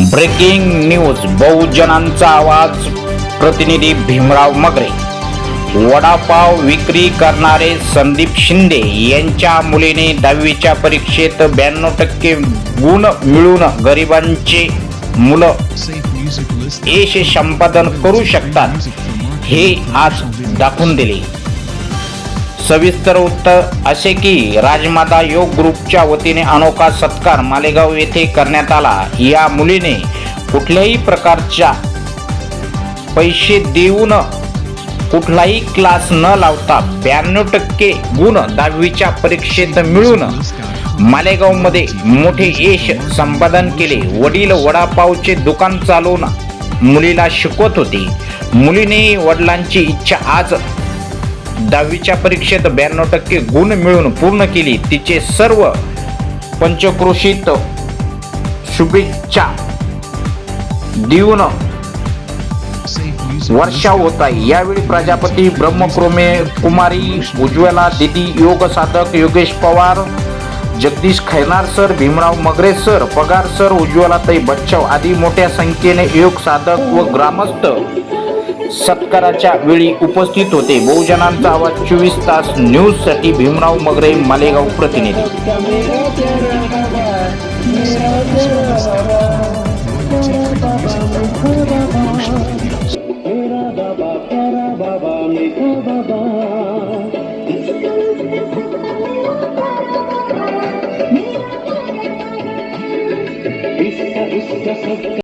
Breaking news बहुजनांचा आवाज प्रतिनिधी भीमराव मगरे. वडापाव विक्री करणारे संदीप शिंदे यांच्या मुलीने दहावीच्या परीक्षेत ब्याण्णव टक्के गुण मिळून गरिबांचे मुलं यश संपादन करू शकतात हे आज दाखवून दिले. सविस्तर उत्तर असे की राजमाता योग ग्रुपच्या वतीने अनोखा सत्कार मालेगाव येथे करण्यात आला. या मुलीने कुठल्याही प्रकारच्या पैसे देऊन कुठलाही क्लास न लावता ब्याण्णव टक्के गुण दहावीच्या परीक्षेत मिळून मालेगावमध्ये मोठे यश संपादन केले. वडील वडापावचे दुकान चालवून मुलीला शिकवत होते. मुलीने वडिलांची इच्छा आज दहावीच्या परीक्षेत ब्याण्णव टक्के गुण मिळून पूर्ण केली. तिचे सर्व पंचक्रोशीत शुभेच्छा देऊन वर्षा होत आहे. यावेळी प्रजापती ब्रह्मक्रोमे कुमारी उज्ज्वला दिदी योग साधक Yogesh Pawar Jagdish Khainar sir Bhimrao Magre sir Pagar sir उज्ज्वलाताई Bachhav आदी मोठ्या संख्येने योग साधक व ग्रामस्थ सत्काराच्या वेळी उपस्थित होते. बहुजनांचा आवाज चोवीस तास न्यूजसाठी भीमराव मगरे मालेगाव प्रतिनिधी.